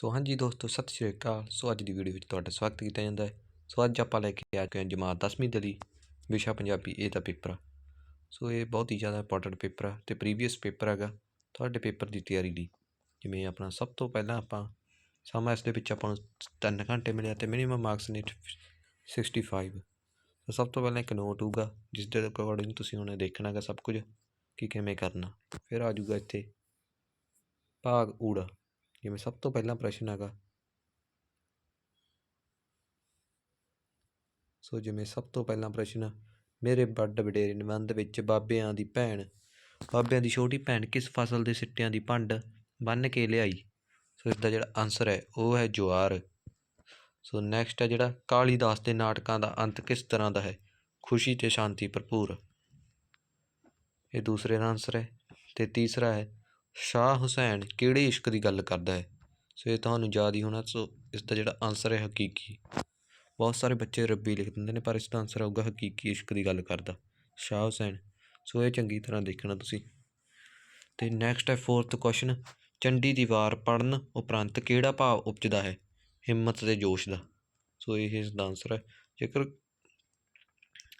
ਸੋ ਹਾਂਜੀ ਦੋਸਤੋ, ਸਤਿ ਸ਼੍ਰੀ ਅਕਾਲ। ਸੋ ਅੱਜ ਦੀ ਵੀਡੀਓ ਵਿੱਚ ਤੁਹਾਡਾ ਸਵਾਗਤ ਕੀਤਾ ਜਾਂਦਾ ਹੈ। ਸੋ ਅੱਜ ਆਪਾਂ ਲੈ ਕੇ ਆ ਗਏ ਜਮਾਤ 10ਵੀਂ ਦੇ ਲਈ ਵਿਸ਼ਾ ਪੰਜਾਬੀ, ਇਹ ਦਾ ਪੇਪਰ ਆ। ਸੋ ਇਹ ਬਹੁਤ ਹੀ ਜ਼ਿਆਦਾ ਇੰਪੋਰਟੈਂਟ ਪੇਪਰ ਆ ਤੇ ਪ੍ਰੀਵੀਅਸ ਪੇਪਰ ਹੈਗਾ ਤੁਹਾਡੇ ਪੇਪਰ ਦੀ ਤਿਆਰੀ ਲਈ। ਜਿਵੇਂ ਆਪਣਾ ਸਭ ਤੋਂ ਪਹਿਲਾਂ ਆਪਾਂ ਸਮਾਂ ਇਸ ਦੇ ਵਿੱਚ ਆਪਾਂ ਨੂੰ 3 ਘੰਟੇ ਮਿਲਿਆ ਤੇ ਮਿਨੀਮਮ ਮਾਰਕਸ ਨੇ 65 ਤਾਂ ਸਭ ਤੋਂ ਪਹਿਲਾਂ ਇੱਕ ਨੋਟ ਹੋਊਗਾ, ਜਿਸ ਦੇ ਅਕੋਰਡਿੰਗ ਤੁਸੀਂ ਹੁਣ ਦੇਖਣਾ ਗਾ ਸਭ ਕੁਝ, ਕਿ ਕਿਵੇਂ ਕਰਨਾ। ਫਿਰ ਆ ਜਾਊਗਾ ਇੱਥੇ ਭਾਗ ਊੜਾ। ਜਿਵੇਂ ਸਭ ਤੋਂ ਪਹਿਲਾ ਪ੍ਰਸ਼ਨ ਹੈਗਾ। ਸੋ ਜਿਵੇਂ ਸਭ ਤੋਂ ਪਹਿਲਾ ਪ੍ਰਸ਼ਨ, ਮੇਰੇ ਵੱਡ ਵਡੇਰੇ ਨਿਬੰਧ ਵਿੱਚ ਬਾਬਿਆਂ ਦੀ ਭੈਣ, ਬਾਬਿਆਂ ਦੀ ਛੋਟੀ ਭੈਣ ਕਿਸ ਫਸਲ ਦੇ ਸਿੱਟਿਆਂ ਦੀ ਭੰਡ ਬੰਨ ਕੇ ਲਿਆਈ? ਸੋ ਇਸ ਦਾ ਜਿਹੜਾ ਆਨਸਰ ਹੈ, ਉਹ ਹੈ ਜਵਾਰ ਸੋ ਨੈਕਸਟ ਹੈ ਜਿਹੜਾ, ਕਾਲੀਦਾਸ ਦੇ ਨਾਟਕਾਂ ਦਾ ਅੰਤ ਕਿਸ ਤਰ੍ਹਾਂ ਦਾ ਹੈ? ਖੁਸ਼ੀ ਤੇ ਸ਼ਾਂਤੀ ਭਰਪੂਰ। ਇਹ ਦੂਸਰੇ ਦਾ ਆਨਸਰ ਹੈ ਤੇ ਤੀਸਰਾ ਹੈ ਸ਼ਾਹ ਹੁਸੈਨ ਕਿਹੜੇ ਇਸ਼ਕ ਦੀ ਗੱਲ ਕਰਦਾ ਹੈ? ਸੋ ਇਹ ਤੁਹਾਨੂੰ ਯਾਦ ਹੀ ਹੋਣਾ, ਸੋ ਇਸ ਦਾ ਜਿਹੜਾ ਆਨਸਰ ਹੈ ਹਕੀਕੀ। ਬਹੁਤ ਸਾਰੇ ਬੱਚੇ ਰੱਬੀ ਲਿਖ ਦਿੰਦੇ ਨੇ, ਪਰ ਇਸ ਦਾ ਆਨਸਰ ਆਊਗਾ ਹਕੀਕੀ ਇਸ਼ਕ ਦੀ ਗੱਲ ਕਰਦਾ। ਸ਼ਾਹ ਹੁਸੈਨ, ਸੋ ਇਹ ਚੰਗੀ ਤਰ੍ਹਾਂ ਦੇਖਣਾ ਤੁਸੀਂ। ਤੇ ਨੈਕਸਟ ਹੈ ਫੋਰਥ ਕੁਐਸਚਨ ਚੰਡੀ ਦੀ ਵਾਰ ਪੜਨ ਉਪਰੰਤ ਕਿਹੜਾ ਭਾਵ ਉਪਜਦਾ ਹੈ? ਹਿੰਮਤ ਤੇ ਜੋਸ਼ ਦਾ। ਸੋ ਇਹ ਇਸ ਦਾ ਆਨਸਰ ਹੈ। ਜੇਕਰ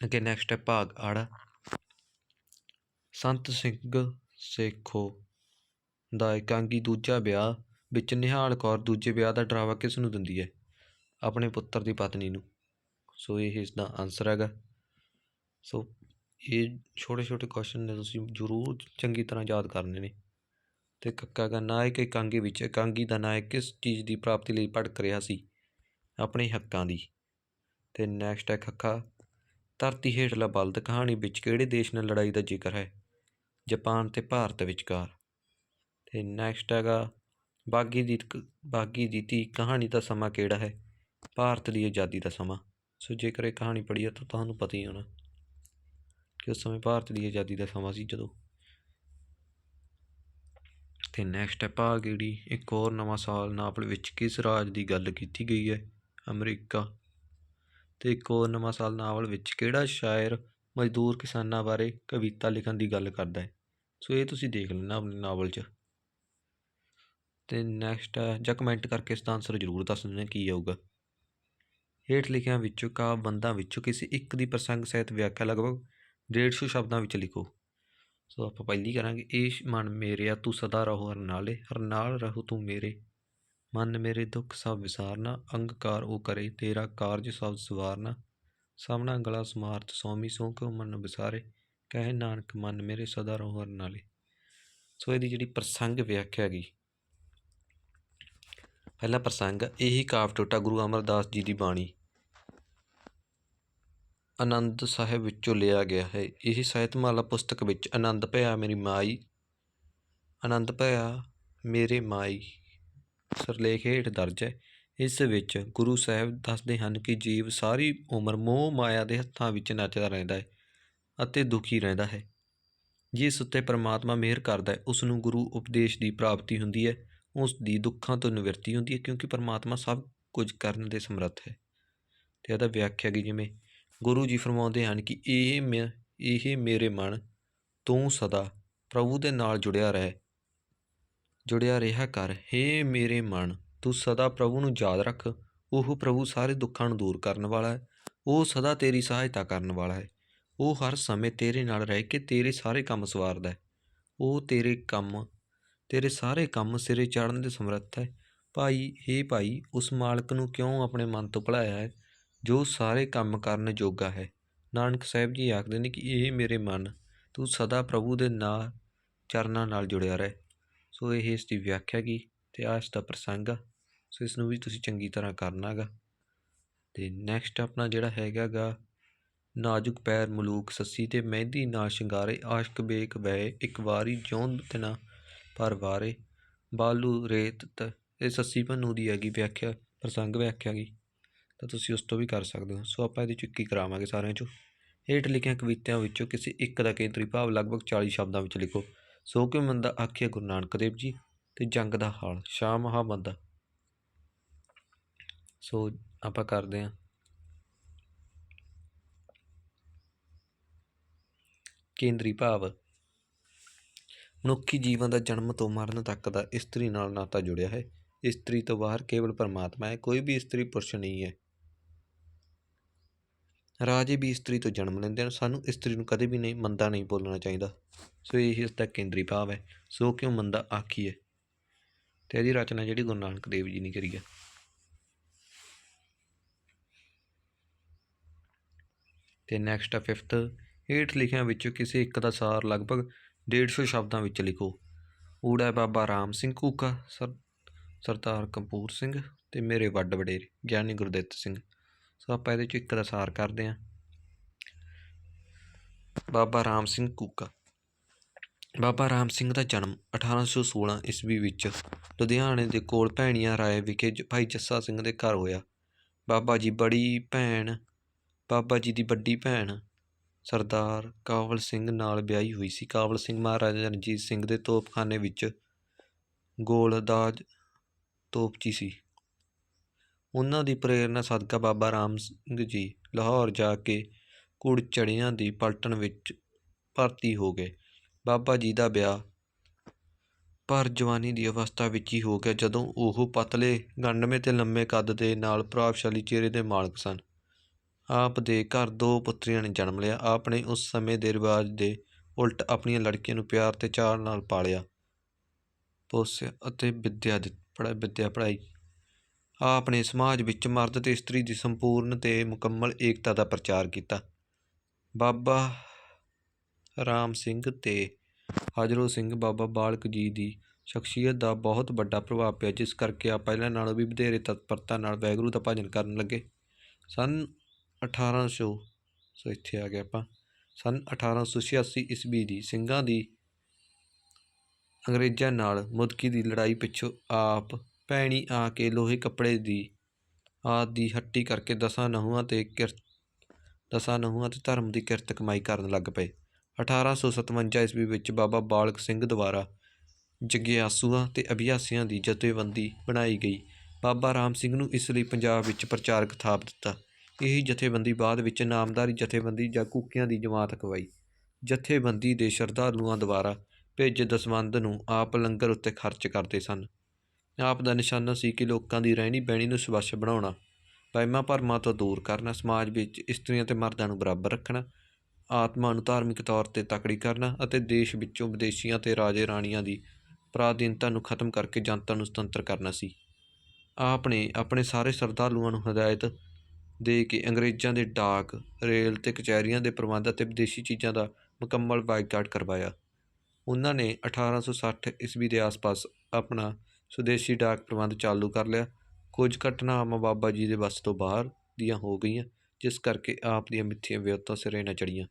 ਅੱਗੇ ਨੈਕਸਟ ਹੈ ਭਾਗ ਆੜਾ। ਸੰਤ ਸਿੰਘ ਸੇਖੋ ਦਾ ਇਕਾਂਗੀ ਦੂਜਾ ਵਿਆਹ ਵਿੱਚ ਨਿਹਾਲ ਕੌਰ ਦੂਜੇ ਵਿਆਹ ਦਾ ਡਰਾਵਾ ਕਿਸ ਨੂੰ ਦਿੰਦੀ ਹੈ? ਆਪਣੇ ਪੁੱਤਰ ਦੀ ਪਤਨੀ ਨੂੰ। ਸੋ ਇਹ ਇਸ ਦਾ ਆਨਸਰ ਹੈਗਾ। ਸੋ ਇਹ ਛੋਟੇ ਛੋਟੇ ਕੁਐਸਚਨ ਨੇ ਤੁਸੀਂ ਜ਼ਰੂਰ ਚੰਗੀ ਤਰ੍ਹਾਂ ਯਾਦ ਕਰਨੇ ਨੇ। ਤੇ ਕੱਕਾ ਦਾ ਨਾਇਕ ਇਕਾਂਗੀ ਵਿੱਚ, ਇਕਾਂਗੀ ਦਾ ਨਾਇਕ ਕਿਸ ਚੀਜ਼ ਦੀ ਪ੍ਰਾਪਤੀ ਲਈ ਭਟਕ ਰਿਹਾ ਸੀ? ਆਪਣੇ ਹੱਕਾਂ ਦੀ। ਤੇ ਨੈਕਸਟ ਹੈ ਖੱਖਾ। ਧਰਤੀ ਹੇਠਲਾ ਬਲਦ ਕਹਾਣੀ ਵਿੱਚ ਕਿਹੜੇ ਦੇਸ਼ ਨਾਲ ਲੜਾਈ ਦਾ ਜ਼ਿਕਰ ਹੈ? ਜਾਪਾਨ ਤੇ ਭਾਰਤ ਵਿਚਕਾਰ। ਅਤੇ ਨੈਕਸਟ ਹੈਗਾ ਬਾਗੀ ਦੀ ਬਾਗੀ ਦੀ ਧੀ ਕਹਾਣੀ ਦਾ ਸਮਾਂ ਕਿਹੜਾ ਹੈ? ਭਾਰਤ ਦੀ ਆਜ਼ਾਦੀ ਦਾ ਸਮਾਂ। ਸੋ ਜੇਕਰ ਇਹ ਕਹਾਣੀ ਪੜ੍ਹੀ ਹੈ ਤਾਂ ਤੁਹਾਨੂੰ ਪਤਾ ਹੀ ਹੋਣਾ ਕਿ ਉਸ ਸਮੇਂ ਭਾਰਤ ਦੀ ਆਜ਼ਾਦੀ ਦਾ ਸਮਾਂ ਸੀ ਜਦੋਂ। ਤੇ ਨੈਕਸਟ ਹੈ ਭਾਗੜੀ ਇੱਕ ਹੋਰ ਨਵਾਂ ਸਾਲ ਨਾਵਲ ਵਿੱਚ ਕਿਸ ਰਾਜ ਦੀ ਗੱਲ ਕੀਤੀ ਗਈ ਹੈ? ਅਮਰੀਕਾ। ਤੇ ਇੱਕ ਹੋਰ ਨਵਾਂ ਸਾਲ ਨਾਵਲ ਵਿੱਚ ਕਿਹੜਾ ਸ਼ਾਇਰ ਮਜ਼ਦੂਰ ਕਿਸਾਨਾਂ ਬਾਰੇ ਕਵਿਤਾ ਲਿਖਣ ਦੀ ਗੱਲ ਕਰਦਾ ਹੈ? ਸੋ ਇਹ ਤੁਸੀਂ ਦੇਖ ਲੈਣਾ ਆਪਣੇ ਨਾਵਲ 'ਚ। ਅਤੇ ਨੈਕਸਟ ਆ ਜਾਂ ਕਮੈਂਟ ਕਰਕੇ ਇਸ ਦਾ ਆਨਸਰ ਜ਼ਰੂਰ ਦੱਸ ਦੇਣਾ ਕੀ ਆਊਗਾ। ਹੇਠ ਲਿਖਿਆਂ ਵਿੱਚੋਂ ਕਾਵਿ ਵਿੱਚੋਂ ਕਿਸੇ ਇੱਕ ਦੀ ਪ੍ਰਸੰਗ ਸਹਿਤ ਵਿਆਖਿਆ ਲਗਭਗ 150 ਸ਼ਬਦਾਂ ਵਿੱਚ ਲਿਖੋ। ਸੋ ਆਪਾਂ ਪਹਿਲੀ ਕਰਾਂਗੇ, ਇਹ ਮਨ ਮੇਰਿਆ ਤੂੰ ਸਦਾ ਰਹੋ ਹਰ ਨਾਲੇ ਹਰ ਨਾਲ ਰਹੋ ਤੂੰ ਮੇਰੇ। ਮਨ ਮੇਰੇ ਦੁੱਖ ਸਭ ਵਿਸਾਰਨਾ, ਅੰਗਕਾਰ ਉਹ ਕਰੇ, ਤੇਰਾ ਕਾਰਜ ਸਭ ਸਵਾਰਨਾ। ਸਾਹਮਣਾ ਗਲਾ ਸਮਾਰਤ, ਸੌਮੀ ਸੋ ਕਿਉ ਮਨ ਵਿਸਾਰੇ, ਕਹੇ ਨਾਨਕ ਮਨ ਮੇਰੇ ਸਦਾ ਰਹੋ ਹਰ ਨਾਲੇ ਸੋ ਇਹਦੀ ਜਿਹੜੀ ਪ੍ਰਸੰਗ ਵਿਆਖਿਆ ਗਈ ਪਹਿਲਾ ਪ੍ਰਸੰਗ, ਇਹੀ ਕਾਵ ਟੋਟਾ ਗੁਰੂ ਅਮਰਦਾਸ ਜੀ ਦੀ ਬਾਣੀ। ਆਨੰਦ ਸਾਹਿਬ ਵਿੱਚੋਂ ਲਿਆ ਗਿਆ ਹੈ। ਇਹ ਸਾਹਿਤਮਾਲਾ ਪੁਸਤਕ ਵਿੱਚ, ਆਨੰਦ ਭਇਆ ਮੇਰੀ ਮਾਈ, ਆਨੰਦ ਭਇਆ ਮੇਰੇ ਮਾਈ, ਸਰਲੇਖ ਹੇਠ ਦਰਜ ਹੈ। ਇਸ ਵਿੱਚ ਗੁਰੂ ਸਾਹਿਬ ਦੱਸਦੇ ਹਨ ਕਿ ਜੀਵ ਸਾਰੀ ਉਮਰ ਮੋਹ ਮਾਇਆ ਦੇ ਹੱਥਾਂ ਵਿੱਚ ਨੱਚਦਾ ਰਹਿੰਦਾ ਹੈ ਅਤੇ ਦੁਖੀ ਰਹਿੰਦਾ ਹੈ। ਜਿਸ ਉੱਤੇ ਪਰਮਾਤਮਾ ਮਿਹਰ ਕਰਦਾ ਹੈ, ਉਸ ਨੂੰ ਗੁਰੂ ਉਪਦੇਸ਼ ਦੀ ਪ੍ਰਾਪਤੀ ਹੁੰਦੀ ਹੈ। ਉਸ ਦੀ ਦੁੱਖਾਂ ਤੋਂ ਨਿਵਰਤੀ ਹੁੰਦੀ ਹੈ ਕਿਉਂਕਿ ਪਰਮਾਤਮਾ ਸਭ ਕੁਝ ਕਰਨ ਦੇ ਸਮਰੱਥ ਹੈ। ਤੇ ਇਹਦਾ ਵਿਆਖਿਆ ਕੀ ਜਿਵੇਂ ਗੁਰੂ ਜੀ ਫਰਮਾਉਂਦੇ ਹਨ ਕਿ ਇਹ ਮੈਂ, ਇਹ ਮੇਰੇ ਮਨ ਤੂੰ ਸਦਾ ਪ੍ਰਭੂ ਦੇ ਨਾਲ ਜੁੜਿਆ ਰਹਿ, ਜੁੜਿਆ ਰਿਹਾ ਕਰ। ਹੇ ਮੇਰੇ ਮਨ, ਤੂੰ ਸਦਾ ਪ੍ਰਭੂ ਨੂੰ ਯਾਦ ਰੱਖ। ਉਹ ਪ੍ਰਭੂ ਸਾਰੇ ਦੁੱਖਾਂ ਨੂੰ ਦੂਰ ਕਰਨ ਵਾਲਾ ਹੈ। ਉਹ ਸਦਾ ਤੇਰੀ ਸਹਾਇਤਾ ਕਰਨ ਵਾਲਾ ਹੈ। ਉਹ ਹਰ ਸਮੇਂ ਤੇਰੇ ਨਾਲ ਰਹਿ ਕੇ ਤੇਰੇ ਸਾਰੇ ਕੰਮ ਸਵਾਰਦਾ ਹੈ। ਉਹ ਤੇਰੇ ਕੰਮ ਤੇਰੇ ਸਾਰੇ ਕੰਮ ਸਿਰੇ ਚਾੜਨ ਦੇ ਸਮਰੱਥ ਹੈ। ਭਾਈ, ਹੇ ਭਾਈ, ਉਸ ਮਾਲਕ ਨੂੰ ਕਿਉਂ ਆਪਣੇ ਮਨ ਤੋਂ ਭੁਲਾਇਆ ਹੈ, ਜੋ ਸਾਰੇ ਕੰਮ ਕਰਨ ਜੋਗਾ ਹੈ? ਨਾਨਕ ਸਾਹਿਬ ਜੀ ਆਖਦੇ ਨੇ ਕਿ ਇਹ ਮੇਰੇ ਮਨ, ਤੂੰ ਸਦਾ ਪ੍ਰਭੂ ਦੇ ਨਾਂ ਚਰਨਾਂ ਨਾਲ ਜੁੜਿਆ ਰਹਿ। ਸੋ ਇਹ ਇਸ ਦੀ ਵਿਆਖਿਆ ਕੀ ਤੇ ਆ ਇਸ ਦਾ ਪ੍ਰਸੰਗ ਆ। ਸੋ ਇਸ ਨੂੰ ਵੀ ਤੁਸੀਂ ਚੰਗੀ ਤਰ੍ਹਾਂ ਕਰਨਾ ਗਾ ਤੇ ਨੈਕਸਟ ਆਪਣਾ ਜਿਹੜਾ ਹੈਗਾ ਗਾ ਨਾਜ਼ੁਕ ਪੈਰ ਮਲੂਕ ਸੱਸੀ ਤੇ ਮਹਿੰਦੀ ਨਾਲ ਸ਼ਿੰਗਾਰੇ, ਆਸ਼ਕ ਬੇਕ ਵੈ ਇੱਕ ਵਾਰੀ ਜਿਉਂ ਤਨਾ ਪਰ ਵਾਰੇ ਬਾਲੂ ਰੇਤ ਤ ਇਹ ਸੱਸੀ ਭੰਨੂ ਦੀ ਹੈਗੀ ਵਿਆਖਿਆ, ਪ੍ਰਸੰਗ ਵਿਆਖਿਆ ਗਈ ਤਾਂ ਤੁਸੀਂ ਉਸ ਤੋਂ ਵੀ ਕਰ ਸਕਦੇ ਹੋ। ਸੋ ਆਪਾਂ ਇਹਦੀ ਚੁੱਕੀ ਕਰਾਵਾਂਗੇ ਸਾਰਿਆਂ ਚੋਂ। ਹੇਠ ਲਿਖੀਆਂ ਕਵਿਤਾਵਾਂ ਵਿੱਚੋਂ ਕਿਸੇ ਇੱਕ ਦਾ ਕੇਂਦਰੀ ਭਾਵ ਲਗਭਗ 40 ਸ਼ਬਦਾਂ ਵਿੱਚ ਲਿਖੋ। ਸੋ ਕਿ ਮੰਦਾ ਆਖਿਆ ਗੁਰੂ ਨਾਨਕ ਦੇਵ ਜੀ ਤੇ ਜੰਗ ਦਾ ਹਾਲ, ਸ਼ਾਹ ਮਹਾਬੰਦਾ ਸੋ ਆਪਾਂ ਕਰਦੇ ਹਾਂ। ਕੇਂਦਰੀ ਭਾਵ ਮਨੁੱਖੀ ਜੀਵਨ ਦਾ ਜਨਮ ਤੋਂ ਮਰਨ ਤੱਕ ਦਾ ਇਸਤਰੀ ਨਾਲ ਨਾਤਾ ਜੁੜਿਆ ਹੈ। ਇਸਤਰੀ ਤੋਂ ਬਾਹਰ ਕੇਵਲ ਪਰਮਾਤਮਾ ਹੈ, ਕੋਈ ਵੀ ਇਸਤਰੀ ਪੁਰਸ਼ ਨਹੀਂ ਹੈ। ਰਾਜੇ ਵੀ ਇਸਤਰੀ ਤੋਂ ਜਨਮ ਲੈਂਦੇ ਹਨ। ਸਾਨੂੰ ਇਸਤਰੀ ਨੂੰ ਕਦੇ ਵੀ ਨਹੀਂ, ਮੰਦਾ ਨਹੀਂ ਬੋਲਣਾ ਚਾਹੀਦਾ। ਸੋ ਇਹ ਇਸ ਦਾ ਕੇਂਦਰੀ ਭਾਵ ਹੈ। ਸੋ ਕਿਉਂ ਮੰਦਾ ਆਖੀ ਹੈ ਤੇ ਇਹਦੀ ਰਚਨਾ ਜਿਹੜੀ ਗੁਰੂ ਨਾਨਕ ਦੇਵ ਜੀ ਨੇ ਕਰੀ ਹੈ। ਤੇ ਨੈਕਸਟ ਹੈ ਫਿਫਥ ਹੇਠ ਲਿਖਿਆਂ ਵਿੱਚੋਂ ਕਿਸੇ ਇੱਕ ਦਾ ਸਾਰ ਲਗਭਗ ਡੇਢ ਸੌ ਸ਼ਬਦਾਂ ਵਿੱਚ ਲਿਖੋ। ਊੜਾ ਹੈ ਬਾਬਾ ਰਾਮ ਸਿੰਘ ਕੂਕਾ, ਸਰ, ਸਰਦਾਰ ਕਪੂਰ ਸਿੰਘ ਅਤੇ ਮੇਰੇ ਵੱਡ ਵਡੇਰੇ, ਗਿਆਨੀ ਗੁਰਦਿੱਤ ਸਿੰਘ। ਸੋ ਆਪਾਂ ਇਹਦੇ ਚ ਇੱਕ ਦਾ ਸਾਰ ਕਰਦੇ ਹਾਂ। ਬਾਬਾ ਰਾਮ ਸਿੰਘ ਕੂਕਾ। ਬਾਬਾ ਰਾਮ ਸਿੰਘ ਦਾ ਜਨਮ 1816 ਈਸਵੀ ਵਿੱਚ ਲੁਧਿਆਣੇ ਦੇ ਕੋਲ ਭੈਣੀਆਂ ਰਾਏ ਵਿਖੇ ਜ- ਭਾਈ ਜੱਸਾ ਸਿੰਘ ਦੇ ਘਰ ਹੋਇਆ। ਬਾਬਾ ਜੀ ਬੜੀ ਭੈਣ, ਬਾਬਾ ਜੀ ਦੀ ਵੱਡੀ ਭੈਣ ਸਰਦਾਰ ਕਾਬਲ ਸਿੰਘ ਨਾਲ ਵਿਆਹੀ ਹੋਈ ਸੀ। ਕਾਬਲ ਸਿੰਘ ਮਹਾਰਾਜਾ ਰਣਜੀਤ ਸਿੰਘ ਦੇ ਤੋਪਖਾਨੇ ਵਿੱਚ ਗੋਲਦਾਜ ਤੋਪਚੀ ਸੀ। ਉਹਨਾਂ ਦੀ ਪ੍ਰੇਰਨਾ ਸਦਕਾ ਬਾਬਾ ਰਾਮ ਸਿੰਘ ਜੀ ਲਾਹੌਰ ਜਾ ਕੇ ਕੁੜਚੜੀਆਂ ਦੀ ਪਲਟਨ ਵਿੱਚ ਭਰਤੀ ਹੋ ਗਏ। ਬਾਬਾ ਜੀ ਦਾ ਵਿਆਹ ਪਰ ਜਵਾਨੀ ਦੀ ਅਵਸਥਾ ਵਿੱਚ ਹੀ ਹੋ ਗਿਆ, ਜਦੋਂ ਉਹ ਪਤਲੇ ਗੰਡਵੇਂ ਤੇ ਲੰਮੇ ਕੱਦ ਦੇ ਨਾਲ ਪ੍ਰਭਾਵਸ਼ਾਲੀ ਚਿਹਰੇ ਦੇ ਮਾਲਕ ਸਨ। ਆਪ ਦੇ ਘਰ ਦੋ ਪੁੱਤਰੀਆਂ ਨੇ ਜਨਮ ਲਿਆ। ਆਪ ਨੇ ਉਸ ਸਮੇਂ ਦੇ ਰਿਵਾਜ ਦੇ ਉਲਟ ਆਪਣੀਆਂ ਲੜਕੀਆਂ ਨੂੰ ਪਿਆਰ ਤੇ ਚਾਅ ਨਾਲ ਪਾਲਿਆ, ਪੋਸਿਆ ਅਤੇ ਵਿੱਦਿਆ ਦਿੱ ਪੜ੍ਹਾਈ ਵਿੱਦਿਆ ਆਪ ਨੇ ਸਮਾਜ ਵਿੱਚ ਮਰਦ ਤੇ ਇਸਤਰੀ ਦੀ ਸੰਪੂਰਨ ਤੇ ਮੁਕੰਮਲ ਏਕਤਾ ਦਾ ਪ੍ਰਚਾਰ ਕੀਤਾ। ਬਾਬਾ ਰਾਮ ਸਿੰਘ ਤੇ ਹਾਜਰੋ ਸਿੰਘ ਬਾਬਾ ਬਾਲਕ ਜੀ ਦੀ ਸ਼ਖਸੀਅਤ ਦਾ ਬਹੁਤ ਵੱਡਾ ਪ੍ਰਭਾਵ ਪਿਆ, ਜਿਸ ਕਰਕੇ ਆ ਪਹਿਲਾਂ ਨਾਲੋਂ ਵੀ ਵਧੇਰੇ ਤਤਪਰਤਾ ਨਾਲ ਵਾਹਿਗੁਰੂ ਦਾ ਭਜਨ ਕਰਨ ਲੱਗੇ। ਸਨ 1800 ਸੋ ਇੱਥੇ ਆ ਗਿਆ ਆਪਾਂ। ਸਨ 1886 ਈਸਵੀ ਦੀ ਸਿੰਘਾਂ ਦੀ ਅੰਗਰੇਜ਼ਾਂ ਨਾਲ ਮੁਦਕੀ ਦੀ ਲੜਾਈ ਪਿੱਛੋਂ ਆਪ ਭੈਣੀ ਆ ਕੇ ਲੋਹੇ ਕੱਪੜੇ ਦੀ ਆਦ ਦੀ ਹੱਟੀ ਕਰਕੇ ਦਸਾਂ ਨਹੂਆਂ ਤੇ ਕਿਰਤ ਦਸਾਂ ਨਹੂਆਂ ਤੇ ਧਰਮ ਦੀ ਕਿਰਤ ਕਮਾਈ ਕਰਨ ਲੱਗ ਪਏ। 1857 ਈਸਵੀ ਵਿੱਚ ਬਾਬਾ ਬਾਲਕ ਸਿੰਘ ਦੁਆਰਾ ਜਗਿਆਸੂਆਂ ਤੇ ਅਭਿਆਸੀਆਂ ਦੀ ਜਥੇਬੰਦੀ ਬਣਾਈ ਗਈ। ਬਾਬਾ ਰਾਮ ਸਿੰਘ ਨੂੰ ਇਸ ਲਈ ਪੰਜਾਬ ਵਿੱਚ ਪ੍ਰਚਾਰਕ ਥਾਪ ਦਿੱਤਾ। ਇਹ ਜਥੇਬੰਦੀ ਬਾਅਦ ਵਿੱਚ ਨਾਮਦਾਰੀ ਜਥੇਬੰਦੀ ਜਾਂ ਕੂਕਿਆਂ ਦੀ ਜਮਾਤ ਅਖਵਾਈ ਜਥੇਬੰਦੀ ਦੇ ਸ਼ਰਧਾਲੂਆਂ ਦੁਆਰਾ ਭੇਜੇ ਦਸਵੰਧ ਨੂੰ ਆਪ ਲੰਗਰ ਉੱਤੇ ਖਰਚ ਕਰਦੇ ਸਨ। ਆਪ ਦਾ ਨਿਸ਼ਾਨਾ ਸੀ ਕਿ ਲੋਕਾਂ ਦੀ ਰਹਿਣੀ ਬਹਿਣੀ ਨੂੰ ਸਵੱਛ ਬਣਾਉਣਾ, ਵਹਿਮਾਂ ਭਰਮਾਂ ਤੋਂ ਦੂਰ ਕਰਨਾ, ਸਮਾਜ ਵਿੱਚ ਇਸਤਰੀਆਂ ਤੇ ਮਰਦਾਂ ਨੂੰ ਬਰਾਬਰ ਰੱਖਣਾ, ਆਤਮਾ ਨੂੰ ਧਾਰਮਿਕ ਤੌਰ ਤੇ ਤਕੜੀ ਕਰਨਾ ਅਤੇ ਦੇਸ਼ ਵਿੱਚੋਂ ਵਿਦੇਸ਼ੀਆਂ ਤੇ ਰਾਜੇ ਰਾਣੀਆਂ ਦੀ ਪ੍ਰਾਧੀਨਤਾ ਨੂੰ ਖਤਮ ਕਰਕੇ ਜਨਤਾ ਨੂੰ ਸੁਤੰਤਰ ਕਰਨਾ ਸੀ। ਆਪ ਨੇ ਆਪਣੇ ਸਾਰੇ ਸ਼ਰਧਾਲੂਆਂ ਨੂੰ ਹਦਾਇਤ ਦੇ ਕੇ ਅੰਗਰੇਜ਼ਾਂ ਦੇ ਡਾਕ, ਰੇਲ ਅਤੇ ਕਚਹਿਰੀਆਂ ਦੇ ਪ੍ਰਬੰਧ ਅਤੇ ਵਿਦੇਸ਼ੀ ਚੀਜ਼ਾਂ ਦਾ ਮੁਕੰਮਲ ਬਾਈਕਾਟ ਕਰਵਾਇਆ। ਉਹਨਾਂ ਨੇ 1860 ਈਸਵੀ ਦੇ ਆਸ-ਪਾਸ ਆਪਣਾ ਸਵਦੇਸ਼ੀ ਡਾਕ ਪ੍ਰਬੰਧ ਚਾਲੂ ਕਰ ਲਿਆ। ਕੁਝ ਘਟਨਾਵਾਂ ਬਾਬਾ ਜੀ ਦੇ ਵੱਸ ਤੋਂ ਬਾਹਰ ਦੀਆਂ ਹੋ ਗਈਆਂ, ਜਿਸ ਕਰਕੇ ਆਪ ਦੀਆਂ ਮਿੱਥੀਆਂ ਵਿਉਂਤਾਂ ਸਿਰੇ ਨਾ ਚੜੀਆਂ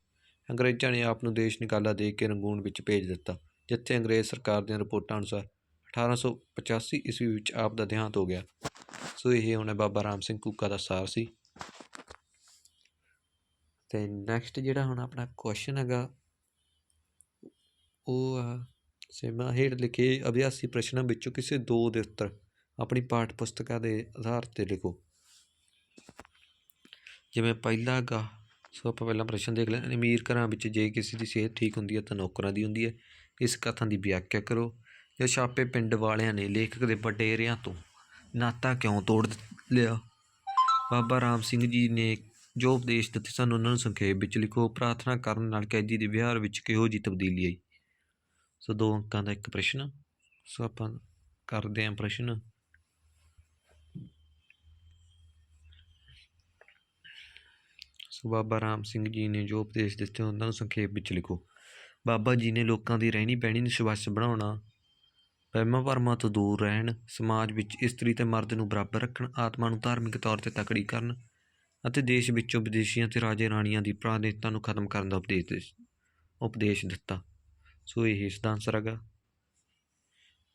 ਅੰਗਰੇਜ਼ਾਂ ਨੇ ਆਪ ਨੂੰ ਦੇਸ਼ ਨਿਕਾਲਾ ਦੇ ਕੇ ਰੰਗੂਨ ਵਿੱਚ ਭੇਜ ਦਿੱਤਾ, ਜਿੱਥੇ ਅੰਗਰੇਜ਼ ਸਰਕਾਰ ਦੀਆਂ ਰਿਪੋਰਟਾਂ ਅਨੁਸਾਰ 1885 ਈਸਵੀ ਵਿੱਚ ਆਪ ਦਾ ਦੇਹਾਂਤ ਹੋ ਗਿਆ। ਸੋ ਇਹ ਹੁਣ ਬਾਬਾ ਰਾਮ ਸਿੰਘ ਕੂਕਾ ਦਾ ਸਾਰ ਸੀ। ਅਤੇ ਨੈਕਸਟ ਜਿਹੜਾ ਹੁਣ ਆਪਣਾ ਕੁਸ਼ਚਨ ਹੈਗਾ, ਉਹ ਆ, ਸੇਮਾ ਹੇਠ ਲਿਖੇ ਅਭਿਆਸੀ ਪ੍ਰਸ਼ਨਾਂ ਵਿੱਚੋਂ ਕਿਸੇ ਦੋ ਦੇ ਉੱਤਰ ਆਪਣੀ ਪਾਠ ਪੁਸਤਕਾਂ ਦੇ ਆਧਾਰ ਤੇ ਲਿਖੋ। ਜਿਵੇਂ ਪਹਿਲਾ ਹੈਗਾ, ਸੋ ਆਪਾਂ ਪਹਿਲਾਂ ਪ੍ਰਸ਼ਨ ਦੇਖ ਲੈਂਦੇ ਅਮੀਰ ਘਰਾਂ ਵਿੱਚ ਜੇ ਕਿਸੇ ਦੀ ਸਿਹਤ ਠੀਕ ਹੁੰਦੀ ਹੈ ਤਾਂ ਨੌਕਰਾਂ ਦੀ ਹੁੰਦੀ ਹੈ। ਇਸ ਕਥਨ ਦੀ ਵਿਆਖਿਆ ਕਰੋ। ਜਾਂ ਛਾਪੇ ਪਿੰਡ ਵਾਲਿਆਂ ਨੇ ਲੇਖਕ ਦੇ ਵਡੇਰਿਆਂ ਤੋਂ ਨਾਤਾ ਕਿਉਂ ਤੋੜ ਲਿਆ? ਬਾਬਾ ਰਾਮ ਸਿੰਘ ਜੀ ਨੇ ਜੋ ਉਪਦੇਸ਼ ਦਿੱਤੇ ਸਨ, ਉਹਨਾਂ ਨੂੰ ਸੰਖੇਪ ਵਿੱਚ ਲਿਖੋ, ਪ੍ਰਾਰਥਨਾ ਕਰਨ ਨਾਲ ਕੈਦੀ ਦੇ ਵਿਹਾਰ ਵਿੱਚ ਕਿਹੋ ਜਿਹੀ ਤਬਦੀਲੀ ਆਈ? ਸੋ ਦੋ ਅੰਕਾਂ ਦਾ ਇੱਕ ਪ੍ਰਸ਼ਨ। ਸੋ ਆਪਾਂ ਕਰਦੇ ਹਾਂ ਪ੍ਰਸ਼ਨ। ਸੋ ਬਾਬਾ ਰਾਮ ਸਿੰਘ ਜੀ ਨੇ ਜੋ ਉਪਦੇਸ਼ ਦਿੱਤੇ, ਉਹਨਾਂ ਨੂੰ ਸੰਖੇਪ ਵਿੱਚ ਲਿਖੋ। ਬਾਬਾ ਜੀ ਨੇ ਲੋਕਾਂ ਦੀ ਰਹਿਣੀ ਬਹਿਣੀ ਨੂੰ ਸਵੱਛ ਬਣਾਉਣਾ, ਵਹਿਮਾਂ ਭਰਮਾਂ ਤੋਂ ਦੂਰ ਰਹਿਣ, ਸਮਾਜ ਵਿੱਚ ਇਸਤਰੀ ਤੇ ਮਰਦ ਨੂੰ ਬਰਾਬਰ ਰੱਖਣ, ਆਤਮਾ ਨੂੰ ਧਾਰਮਿਕ ਤੌਰ ਤੇ ਤਕੜੀ ਕਰਨ ਅਤੇ ਦੇਸ਼ ਵਿੱਚੋਂ ਵਿਦੇਸ਼ੀਆਂ ਅਤੇ ਰਾਜੇ ਰਾਣੀਆਂ ਦੀ ਪ੍ਰਾਧੀਨਤਾ ਨੂੰ ਖਤਮ ਕਰਨ ਦਾ ਉਪਦੇਸ਼ ਦੇ- ਉਪਦੇਸ਼ ਦਿੱਤਾ। ਸੋ ਇਹ ਇਸ ਦਾ ਆਨਸਰ ਹੈਗਾ।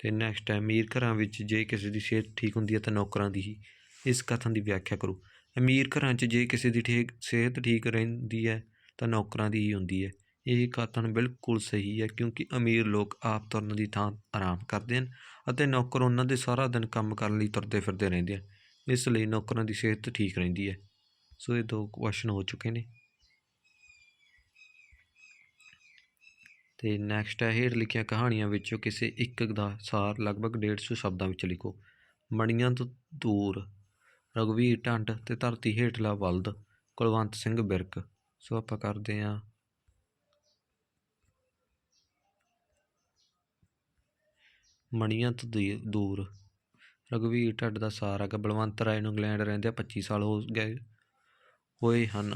ਤੇ ਨੈਕਸਟ ਹੈ, ਅਮੀਰ ਘਰਾਂ ਵਿੱਚ ਜੇ ਕਿਸੇ ਦੀ ਸਿਹਤ ਠੀਕ ਹੁੰਦੀ ਹੈ ਤਾਂ ਨੌਕਰਾਂ ਦੀ ਹੀ। ਇਸ ਕਥਨ ਦੀ ਵਿਆਖਿਆ ਕਰੋ। ਅਮੀਰ ਘਰਾਂ 'ਚ ਜੇ ਕਿਸੇ ਦੀ ਠੀਕ, ਸਿਹਤ ਠੀਕ ਰਹਿੰਦੀ ਹੈ ਤਾਂ ਨੌਕਰਾਂ ਦੀ ਹੀ ਹੁੰਦੀ ਹੈ। ਇਹ ਕਥਨ ਬਿਲਕੁਲ ਸਹੀ ਹੈ ਕਿਉਂਕਿ ਅਮੀਰ ਲੋਕ ਆਪ ਤੁਰਨ ਦੀ ਥਾਂ ਆਰਾਮ ਕਰਦੇ ਹਨ ਅਤੇ ਨੌਕਰ ਉਹਨਾਂ ਦੇ ਸਾਰਾ ਦਿਨ ਕੰਮ ਕਰਨ ਲਈ ਤੁਰਦੇ ਫਿਰਦੇ ਰਹਿੰਦੇ ਹਨ। ਇਸ ਲਈ ਨੌਕਰਾਂ ਦੀ ਸਿਹਤ ਠੀਕ ਰਹਿੰਦੀ ਹੈ। ਸੋ ਇਹ ਦੋ ਕੁਐਸਚਨ ਹੋ ਚੁੱਕੇ ਨੇ। ਤੇ ਨੈਕਸਟ ਹੈ, ਹੇਠ ਲਿਖੀਆਂ ਕਹਾਣੀਆਂ ਵਿੱਚੋਂ ਕਿਸੇ ਇੱਕ ਦਾ ਸਾਰ ਲਗਭਗ 150 ਸ਼ਬਦਾਂ ਵਿੱਚ ਲਿਖੋ। ਮਣੀਆਂ ਤੋਂ ਦੂਰ, ਰਘਵੀਰ ਢੰਡ ਤੇ ਧਰਤੀ ਹੇਠਲਾ ਬਲਦ ਕੁਲਵੰਤ ਸਿੰਘ ਬਿਰਕ। ਸੋ ਆਪਾਂ ਕਰਦੇ ਹਾਂ। ਮਣੀਆਂ ਤੋਂ ਦੂਰ, ਰਘਵੀਰ ਢੱਡ ਦਾ ਸਾਰ ਹੈਗਾ, ਬਲਵੰਤ ਰਾਏ ਨੂੰ ਇੰਗਲੈਂਡ ਰਹਿੰਦਿਆਂ 25 ਸਾਲ ਹੋ ਗਏ। ਹੋਏ ਹਨ।